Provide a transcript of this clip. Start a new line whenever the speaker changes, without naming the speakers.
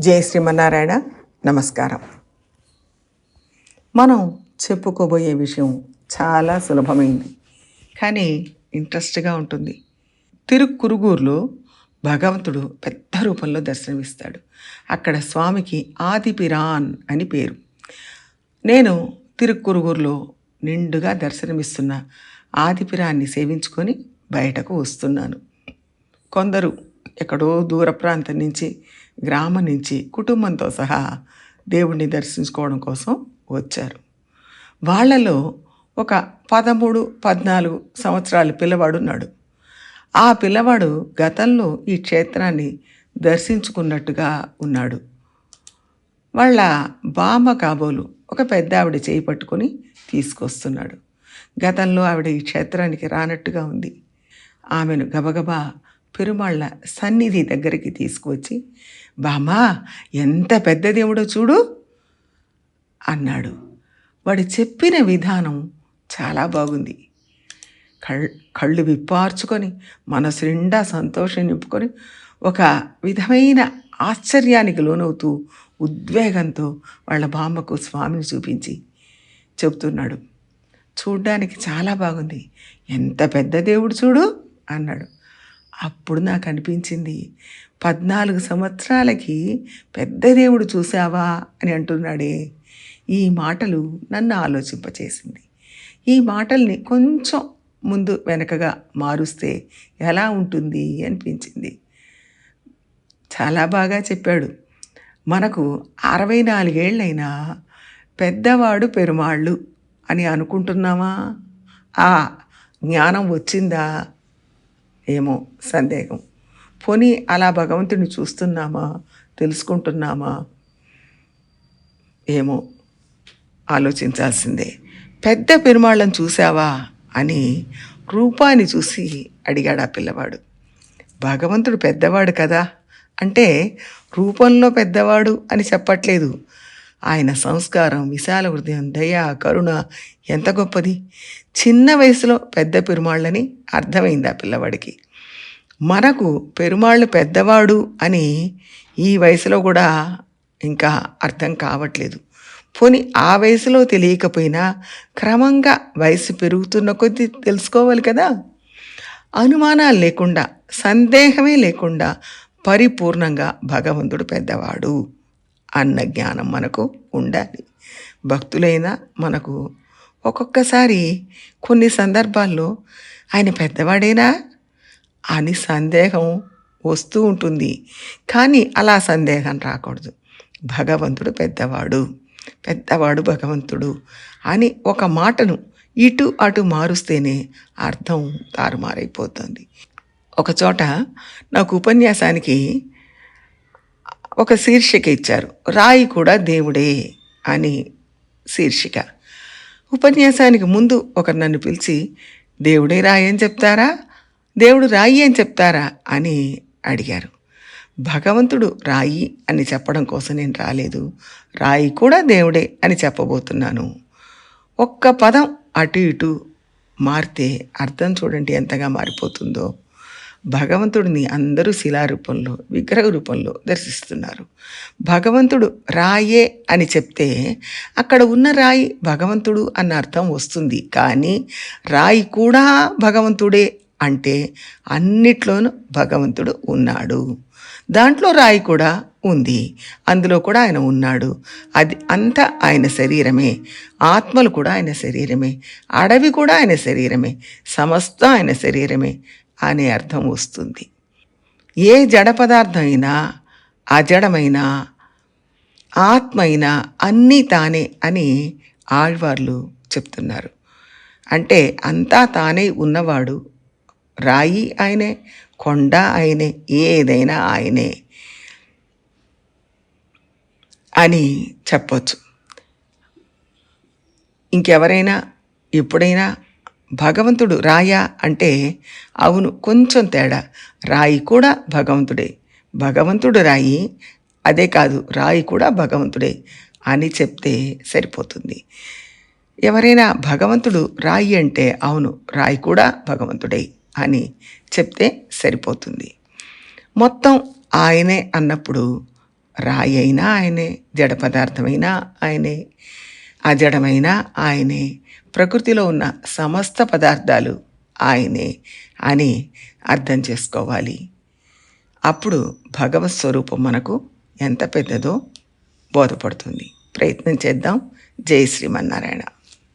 జై శ్రీమన్నారాయణ. నమస్కారం. మనం చెప్పుకోబోయే విషయం చాలా సులభమైంది కానీ ఇంట్రెస్ట్గా ఉంటుంది. తిరుక్కురుగూరులో భగవంతుడు పెద్ద రూపంలో దర్శనమిస్తాడు. అక్కడ స్వామికి ఆదిపిరాన్ అని పేరు. నేను తిరుక్కురుగూరులో నిండుగా దర్శనమిస్తున్న ఆదిపిరాన్ని సేవించుకొని బయటకు వస్తున్నాను. కొందరు ఎక్కడో దూర ప్రాంతం నుంచి గ్రామం నుంచి కుటుంబంతో సహా దేవుణ్ణి దర్శించుకోవడం కోసం వచ్చారు. వాళ్ళలో ఒక పదమూడు పద్నాలుగు సంవత్సరాల పిల్లవాడున్నాడు ఆ పిల్లవాడు గతంలో ఈ క్షేత్రాన్ని దర్శించుకున్నట్టుగా ఉన్నాడు. వాళ్ళ బామ్మ కాబోలు ఒక పెద్ద ఆవిడ చేయి పట్టుకొని తీసుకొస్తున్నాడు. గతంలో ఆవిడ ఈ క్షేత్రానికి రానట్టుగా ఉంది. ఆమెను గబగబా పెరుమాళ్ళ సన్నిధి దగ్గరికి తీసుకువచ్చి బామా ఎంత పెద్ద దేవుడో చూడు అన్నాడు. వాడు చెప్పిన విధానం చాలా బాగుంది. కళ్ళు విప్పార్చుకొని మనసు నిండా సంతోషం నింపుకొని ఒక విధమైన ఆశ్చర్యానికి లోనవుతూ ఉద్వేగంతో వాళ్ళ బామ్మకు స్వామిని చూపించి చెబుతున్నాడు చూడ్డానికి చాలా బాగుంది. ఎంత పెద్ద దేవుడు చూడు అన్నాడు. అప్పుడు నాకు అనిపించింది పద్నాలుగు సంవత్సరాలకి పెద్ద దేవుడు చూసావా అని అంటున్నాడే. ఈ మాటలు నన్ను ఆలోచింపచేసింది. ఈ మాటల్ని కొంచెం ముందు వెనకగా మారుస్తే ఎలా ఉంటుంది అనిపించింది. చాలా బాగా చెప్పాడు. మనకు అరవై నాలుగేళ్ళైనా పెద్దవాడు పెరుమాళ్ళు అని అనుకుంటున్నామా ఆ జ్ఞానం వచ్చిందా? ఏమో సందేహం. పోనీ అలా భగవంతుడిని చూస్తున్నామా? తెలుసుకుంటున్నామా? ఏమో ఆలోచించాల్సిందే. పెద్ద పెరుమాళ్ళని చూసావా అని రూపాన్ని చూసి అడిగాడు ఆ పిల్లవాడు. భగవంతుడు పెద్దవాడు కదా? అంటే రూపంలో పెద్దవాడు అని చెప్పట్లేదు. ఆయన సంస్కారం విశాల హృదయం దయ కరుణ ఎంత గొప్పది? చిన్న వయసులో పెద్ద పెరుమాళ్ళని అర్థమైంది ఆ పిల్లవాడికి? మనకు పెరుమాళ్ళు పెద్దవాడు అని ఈ వయసులో కూడా ఇంకా అర్థం కావట్లేదు. పోనీ ఆ వయసులో తెలియకపోయినా క్రమంగా వయసు పెరుగుతున్న కొద్దీ తెలుసుకోవాలి కదా? అనుమానాలు లేకుండా సందేహమే లేకుండా పరిపూర్ణంగా భగవంతుడు పెద్దవాడు. అన్న జ్ఞానం మనకు ఉండాలి. భక్తులైనా మనకు ఒక్కొక్కసారి కొన్ని సందర్భాల్లో ఆయన పెద్దవాడేనా అని సందేహం వస్తూ ఉంటుంది. కానీ అలా సందేహం రాకూడదు. భగవంతుడు పెద్దవాడు. పెద్దవాడు భగవంతుడు అని ఒక మాటను ఇటు అటు మారుస్తేనే అర్థం తారుమారైపోతుంది. ఒకచోట నాకు ఉపన్యాసానికి ఒక శీర్షిక ఇచ్చారు. రాయి కూడా దేవుడే అని శీర్షిక. ఉపన్యాసానికి ముందు ఒకరు నన్ను పిలిచి దేవుడే రాయి అని చెప్తారా? దేవుడు రాయి అని చెప్తారా? అని అడిగారు. భగవంతుడు రాయి అని చెప్పడం కోసం నేను రాలేదు. రాయి కూడా దేవుడే అని చెప్పబోతున్నాను. ఒక్క పదం అటు ఇటు మారితే అర్థం చూడండి ఎంతగా మారిపోతుందో. భగవంతుడిని అందరూ శిలారూపంలో విగ్రహ రూపంలో దర్శిస్తున్నారు. భగవంతుడు రాయే అని చెప్తే అక్కడ ఉన్న రాయి భగవంతుడు అన్న అర్థం వస్తుంది. కానీ రాయి కూడా భగవంతుడే అంటే అన్నిట్లోనూ భగవంతుడు ఉన్నాడు. దాంట్లో రాయి కూడా ఉంది. అందులో కూడా ఆయన ఉన్నాడు. అది అంతా ఆయన శరీరమే. ఆత్మలు కూడా ఆయన శరీరమే. అడవి కూడా ఆయన శరీరమే. సమస్తం ఆయన శరీరమే. అనే అర్థం వస్తుంది. ఏ జడ పదార్థమైనా అయినా అజడమైన ఆత్మ అయినా అన్నీ తానే అని ఆళ్వార్లు చెప్తున్నారు. అంటే అంతా తానే ఉన్నవాడు రాయి ఆయనే కొండ ఆయనే ఏదైనా ఆయనే అని చెప్పచ్చు. ఇంకెవరైనా ఎప్పుడైనా భగవంతుడు రాయా అంటే అవును కొంచెం తేడా. రాయి కూడా భగవంతుడే. భగవంతుడు రాయి అదే కాదు రాయి కూడా భగవంతుడే అని చెప్తే సరిపోతుంది. ఎవరైనా భగవంతుడు రాయి అంటే అవును రాయి కూడా భగవంతుడే అని చెప్తే సరిపోతుంది. మొత్తం ఆయనే అన్నప్పుడు రాయి అయినా ఆయనే జడ పదార్థమైనా ఆయనే. అజడమైన ఆయనే. ప్రకృతిలో ఉన్న సమస్త పదార్థాలు ఆయనే అని అర్థం చేసుకోవాలి. అప్పుడు భగవత్ స్వరూపం మనకు ఎంత పెద్దదో బోధపడుతుంది. ప్రయత్నం చేద్దాం. జై శ్రీమన్నారాయణ.